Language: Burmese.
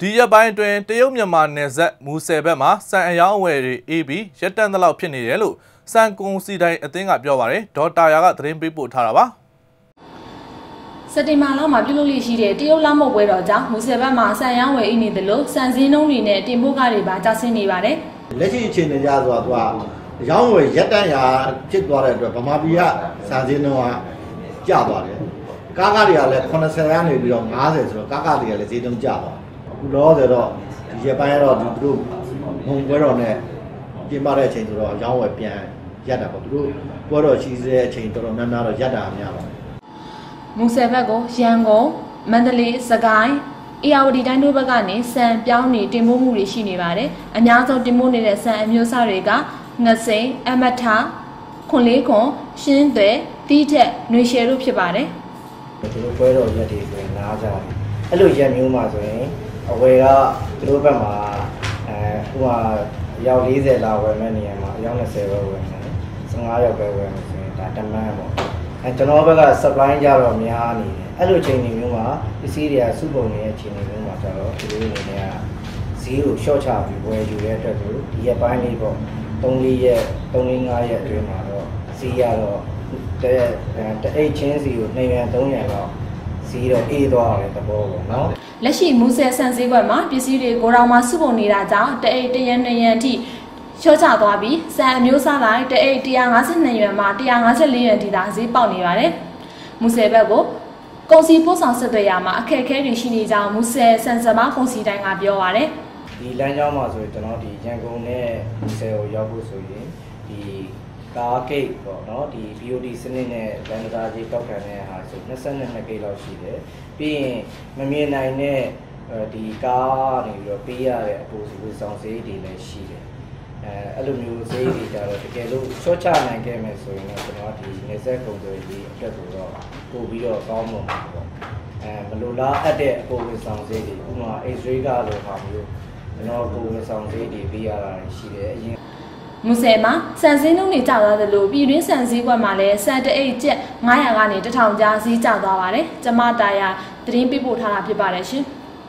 ဒီရက်ပိုင်းအတွင်းတရုတ်မြန်မာနယ်စပ်မူဆယ်ဘက်မှာစံအယောင်းအဝယ်တွေအေးပြီးရက်တန်သလောက်ဖြစ်နေတယ်လို့စံကုံစီတိုင်းအသင်းကပြောပါတယ်ဒေါ်တာယာကသတင်းပေးပို့ထားတာပါစက်တင်ဘာလမှာပြုလုပ်လိရှိတဲ့တရုတ်လမုတ်ပွဲတော်ကြောင့်မူဆယ်ဘက်မှာဆန်ရောင်းဝယ်အိနေတယ်လို့စံစင်းနှုံးတွေနဲ့တင်ပို့ကားတွေပါကျဆင်းနေပါတယ်လက်ရှိအခြေအနေကြဆိုတော့သူကရောင်းဝယ်ရက်တန့်ရာဖြစ်သွားတဲ့အတွက်ဗမာပြည်ကစံစင်းနှုံးကကျသွားတယ်ကားကားတွေကလည်း80ကနေပြီးတော့90ဆိုတော့ကားကားတွေကလည်းဈေးတုံးကျသွားအ ခုတော့ဆိုတော့ဒီရက်ပိုင်းကတော့သူတို့ငုံပွဲတော်နဲ့ပြင်ပတဲ့အချိန်ဆိုတော့ရောင်းဝယ်ပြန်ရက်တာပေါ့သူတို့ပွဲတော်ရှိစေတဲ့အချိန်တော်တော်များများတော့ရက်တာများပါတယ်မူဆယ်ဘက်ကိုရန်ကုန်မန္တလေးစကိုင်းအေယာဝတီတိုင်းတို့ဘက်ကနေစံပြောင်းနေတင်ပို့မှုတွေရှိနေပါတယ်။အများဆုံးတင်ပို့နေတဲ့စံအမျိုးအစားတွေကငစိန်အမထခွန်လေးခွန်ရှင်းသွဲတီးချက်ຫນွေရှယ်တို့ဖြစ်ပါတယ်။ဒီလိုပွဲတော်ရက်တွေဆိုရင်နားကြတယ်။အဲ့လိုရက်မျိုးမှာဆိုရင် အဝယ်ကသူတို့ဘက်မှာအဲဟိုဟာရောက်40လာဝယ်မဲ့နေရာမှာအယောက်20ပဲဝယ်နေတယ်15ရောက်ပဲဝယ်မယ်ဆိုရင်ဒါတမန်ပေါ့အဲကျွန်တော်ဘက်က supply ကြတော့များနေတယ်အဲ့လိုချိန်တွေမျိုးမှာပစ္စည်းတွေကစုပုံနေတဲ့ချိန်တွေမျိုးမှာကျတော့ဒီလိုအနေနဲ့ကဈေးကို short ချပြီးဝယ်ယူတဲ့အတွက်ကိုဒီရက်ပိုင်းလေးပေါ့3-4ရက်3-5ရက်အတွင်းမှာတော့ဈေးရတော့တဲ့တအိတ်ချင်းစီကို2ရန်3ရန်တော့ ဈေးတော့အေးသွားတယ်သဘောပေါ့နော်လက်ရှိမူဆယ်ဆန်ဈေးကွက်မှာပစ္စည်းတွေကိုတော်မှာစုပုံနေတာကြောင့်တအိတ်တရန်2ရန်အထိချော့ချသွားပြီးစံအမျိုးအစားလိုက်တအိတ်152ရွမ်မှ154ရွမ်ထိသာဈေးပေါက်နေပါတယ်။မူဆယ်ဘက်ကိုကုန်စည်ပို့ဆောင်ဆက်သွယ်ရမှာအခက်အခဲတွေရှိနေကြောင်းမူဆယ်စံစမကုန်စည်တိုင်းကပြောပါရယ်။ဒီလမ်းကြောင်းမှာဆိုရင်ကျွန်တော်ဒီရန်ကုန်နဲ့မူဆယ်ကိုရောက်ဖို့ဆိုရင်ဒီ ကားဂိတ်ပေါ့နော်ဒီ BOD စနစ်နဲ့လမ်းကြားကြီးတောက်ခံတဲ့ဟာဆို22ဂိတ်လောက်ရှိတယ်။ပြီးရင်မမြင်နိုင်တဲ့ဒီကားနေပြီးတော့ပေးရတဲ့အပူစီဆောင်စေးတွေလည်းရှိတယ်အဲအဲ့လိုမျိုးဈေးတွေကြတော့တကယ်လို့ချော့ချနိုင်ခဲ့မယ်ဆိုရင်တော့ကျွန်တော်ဒီနေဆက်ကုန်တွေဒီအတွက်ကိုတော့ပို့ပြီးတော့ကောင်းမှာပေါ့အဲမလိုလားအပ်တဲ့အပေါ်ဝင်ဆောင်ဈေးတွေဥပမာ X-ray ကလိုဟာမျိုးကျွန်တော်ပုံဝင်ဆောင်ဈေးတွေပေးရတာရှိတယ်အရင် မူဆယ်မှာစံစင်းနှုန်းတွေကျသွားသလိုပြည်တွင်းစံစည်းကွက်မှာလည်းစံတအိတ်ကျက်900ကနေ1000ကြားဈေးကျသွားပါတယ်။ကျမတာယာသတင်းပေးပို့ထားတာဖြစ်ပါတယ်ရှင်။